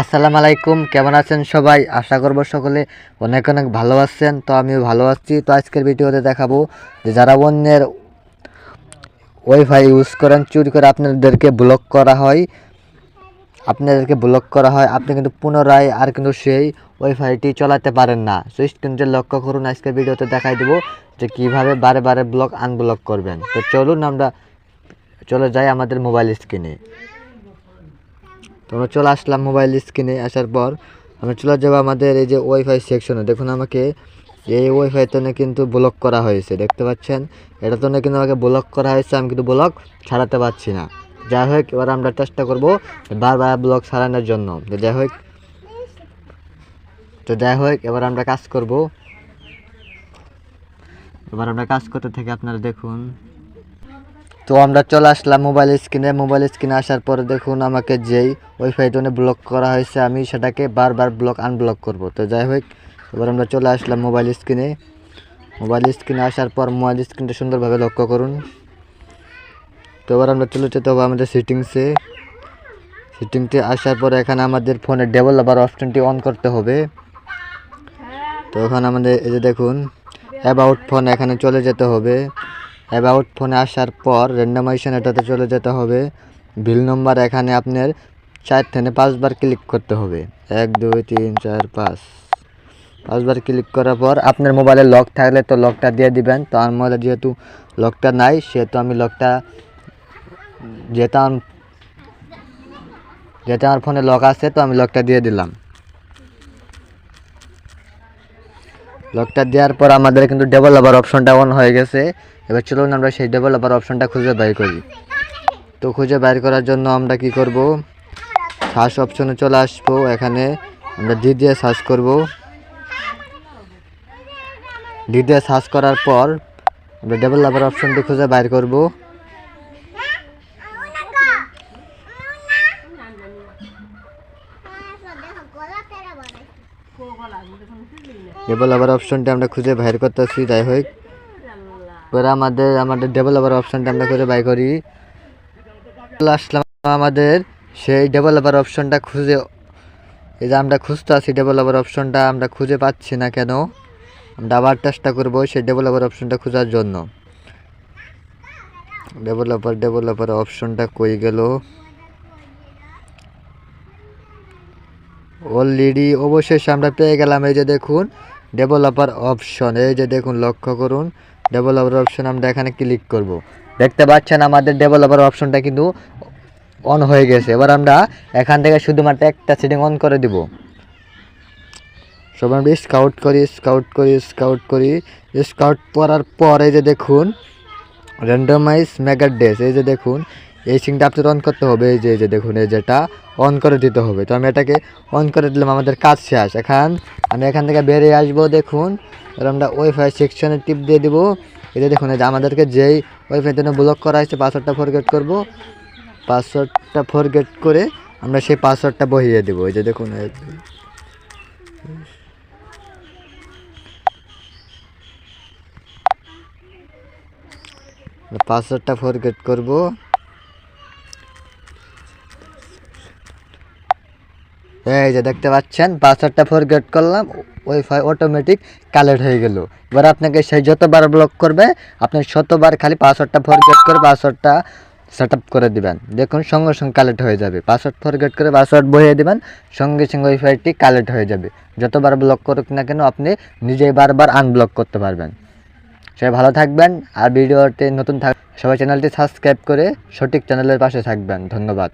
আসসালামু আলাইকুম, কেমন আছেন সবাই? আশা করব সকলে অনেক অনেক ভালো আছেন, তো আমিও ভালো আছি। তো আজকের ভিডিওতে দেখাবো যে যারা অন্যের ওয়াইফাই ইউজ করেন, চুরি করে আপনাদেরকে ব্লক করা হয়। আপনাদেরকে ব্লক করা হয়, আপনি কিন্তু পুনরায় আর কিন্তু সেই ওয়াইফাইটি চালাতে পারেন না। তো স্ক্রিনটি লক্ষ্য করুন, আজকের ভিডিওতে দেখাই দেবো যে কীভাবে বারে বারে ব্লক আনব্লক করবেন। তো চলুন আমরা চলে যাই আমাদের মোবাইল স্ক্রিনে তো আমরা চলে আসলাম মোবাইল স্ক্রিনে আসার পর। আমরা চলে যাব আমাদের এই যে ওয়াইফাই সেকশনে দেখুন আমাকে এই ওয়াইফাই তো কিন্তু ব্লক করা হয়েছে, দেখতে পাচ্ছেন? এটা তো কিন্তু আমাকে ব্লক করা হয়েছে, আমি কিন্তু ব্লক ছাড়াতে পারছি না। যাই হোক, এবার আমরা চেষ্টা করব বারবার ব্লক ছাড়ানোর জন্য। তো যাই হোক, তো যাই হোক, এবার আমরা কাজ করব। এবার আমরা কাজ করতে থেকে, আপনারা দেখুন। তো আমরা চলে আসলাম মোবাইল স্ক্রিনে মোবাইল স্ক্রিনে আসার পরে দেখুন আমাকে যেই ওয়াইফাইটা ব্লক করা হয়েছে, আমি সেটাকে বারবার ব্লক আনব্লক করব। তো যাই হোক, এবার আমরা চলে আসলাম মোবাইল স্ক্রিনে মোবাইল স্ক্রিনে আসার পর মোবাইল স্ক্রিনটা সুন্দরভাবে লক্ষ্য করুন। তো এবার আমরা চলে যেতে হবে আমাদের সেটিংসে সেটিংসে আসার পর এখানে আমাদের ফোনের ডেভেলপার অপশনটি অন করতে হবে। তো এখন আমাদের এই যে দেখুন অ্যাবাউট ফোন এখানে চলে যেতে হবে। অ্যাবাউট ফোনে আসার পর র্যান্ডামাইজেশন এটাতে চলে যেতে হবে। বিল নম্বর এখানে আপনার চার থেকে পাঁচবার ক্লিক করতে হবে। এক, দুই, তিন, চার, পাঁচ। পাঁচবার ক্লিক করার পর আপনার মোবাইলে লক থাকলে তো লকটা দিয়ে দিবেন। তো আমার মোবাইলে যেহেতু লকটা নাই, সেহেতু আমি লকটা যেহেতু আমার যেহেতু আমার ফোনে লক আছে, তো আমি লকটা দিয়ে দিলাম। লকটা দেওয়ার পর আমাদের কিন্তু ডেভেলপার অপশনটা অন হয়ে গেছে। এবার চলুন আমরা সেই ডেভেলপার অপশনটা খুঁজে বের করি। তো খুঁজে বের করার জন্য আমরা কি করব? সার্চ অপশনে চলে আসব, এখানে আমরা ডি দিয়ে সার্চ করব। ডি দিয়ে সার্চ করার পর আমরা ডেভেলপার অপশনটি খুঁজে বের করব। ডেভেলপার অপশনটা আমরা খুঁজে বাইর করতেছি, যাই হোক। পরে আমাদের আমাদের ডেভেলপার অপশনটা আমরা খুঁজে বাই করি। আসলাম আমাদের, সেই ডেভেলপার অপশনটা খুঁজে, এই যে আমরা খুঁজতে আছি ডেভেলপার অপশনটা আমরা খুঁজে পাচ্ছি না কেন? আমরা আবার চেষ্টা করব সেই ডেভেলপার অপশনটা খোঁজার জন্য। ডেভেলপার ডেভেলপার অপশনটা কই গেল? অলরেডি অবশেষে আমরা পেয়ে গেলাম, এই যে দেখুন ডেভেলপার অপশন এই যে দেখুন, লক্ষ্য করুন। ডেভেলপার অপশন আমরা এখানে ক্লিক করব। দেখতে পাচ্ছেন আমাদের ডেভেলপার অপশনটা কিন্তু অন হয়ে গেছে। এবার আমরা এখান থেকে শুধুমাত্র একটা সেটিং অন করে দিব। সব আমরা স্কাউট করি স্কাউট করি স্কাউট করি। স্কাউট করার পর এই যে দেখুন র্যান্ডমাইজ মেগার ডেস এই যে দেখুন এই সিংটা আপনার অন করতে হবে, এই যে যে দেখুন, এই যেটা অন করে দিতে হবে। তো আমি এটাকে অন করে দিলাম, আমাদের কাজ শেষ। এখন আমি এখান থেকে বেরিয়ে আসব, দেখুন। এবার আমরা ওয়াইফাই সেকশনে টিপ দিয়ে দিব। যে দেখুন, এই যে আমাদেরকে যেই ওয়াইফাই জন্য ব্লক করা হয়েছে পাসওয়ার্ডটা ফরগেট করব। পাসওয়ার্ডটা ফরগেট করে আমরা সেই পাসওয়ার্ডটা বহিয়ে দেবো। এই যে দেখুন পাসওয়ার্ডটা ফরগেট করব। এই যে দেখতে পাচ্ছেন পাসওয়ার্ডটা ফরগেট করলাম ওয়াইফাই অটোমেটিক কালেক্ট হয়ে গেল। এবার আপনাকে সেই যতবার ব্লক করবে, আপনি শতবার খালি পাসওয়ার্ডটা ফরগেট করে পাসওয়ার্ডটা সেট আপ করে দিবেন। দেখুন, সঙ্গে সঙ্গে কালেক্ট হয়ে যাবে। পাসওয়ার্ড ফরগেট করে পাসওয়ার্ড বহিয়ে দেবেন, সঙ্গে সঙ্গে ওয়াইফাইটি কালেক্ট হয়ে যাবে। যতবার ব্লক করুক না কেন, আপনি নিজেই বারবার আনব্লক করতে পারবেন। সবাই ভালো থাকবেন, আর ভিডিওতে নতুন থাক সবাই চ্যানেলটি সাবস্ক্রাইব করে সঠিক চ্যানেলের পাশে থাকবেন। ধন্যবাদ।